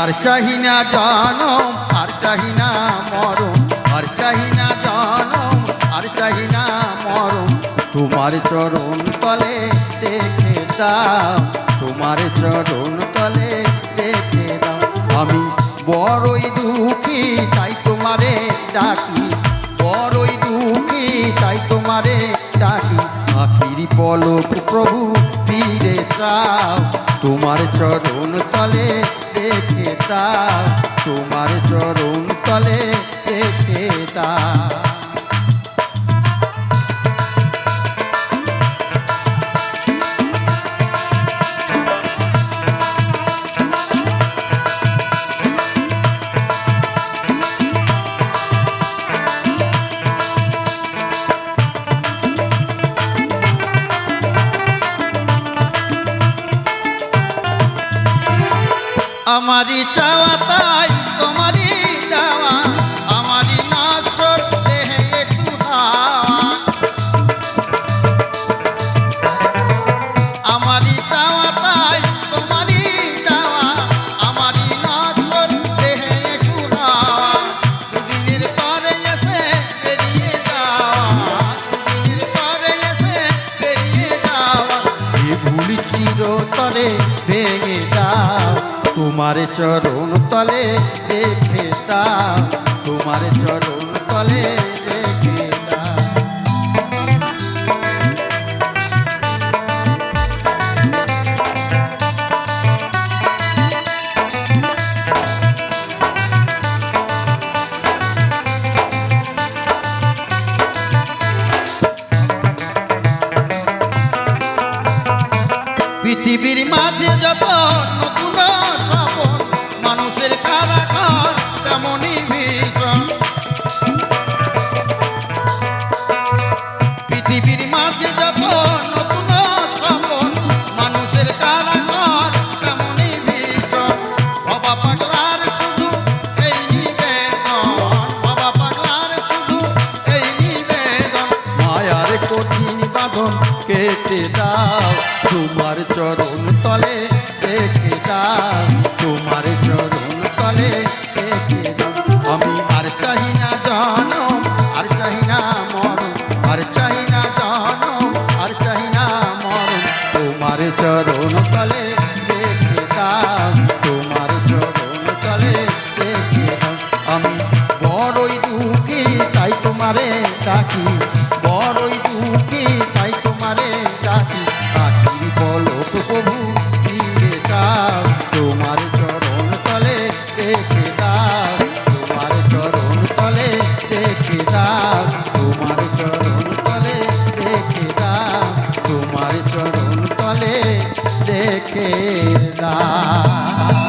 আর চাহি না জনম, আর চাহি না মরম, আর চাহি না জনম, আর চাহি না মরম। তোমার চরণ তলে দেখে দাও, তোমার চরণ তলে দেখে দাও। আমি বড়ই দুঃখী, তাই তোমারে ডাকি। বড়ই দুঃখী, তাই তোমারে ডাকি। আখিরি পলক প্রভু ফিরে চাও, তোমার চরণ তলে দাও তোমার চরণ তলে দাও। আমারই চাওয়া তাই তোমারই দেওয়া। আমারই নশ্বর দেহে একটু আমারই চাওয়া তাই তোমারই দেওয়া। আমারই নশ্বর দেহে একটু দুদিনের পরে এসে বেরিয়ে যাওয়া। দুদিনের পরে এসে বেরিয়ে যাওয়া। এ ভুলি চিরতরে ভেঙে দাও তোমার চরণ তলে দেখে তোমার চরণ তলে পৃথিবীর মাঝে যত কেটে দাও। তোমার চরণ তলে রেখে দাও। তোমার চরণ তলে রেখে দাও। আমি আর চাহি না জানম, আর চাহি না মরম আর চাহি না জানম, আর চাহি না মরম তোমার চরণ তলে রেখে দাও। তোমার চরণ তলে রেখে দাও। আমি বড়ই দুঃখী, তাই তোমারে ডাকি। বড়ই দুঃখী ফিরে যাও। তোমার চরণ তলে দেখে দাও। তোমার চরণ তলে দাও। তোমার চরণ তলে দাও। তোমার চরণ তলে দেখে দাও।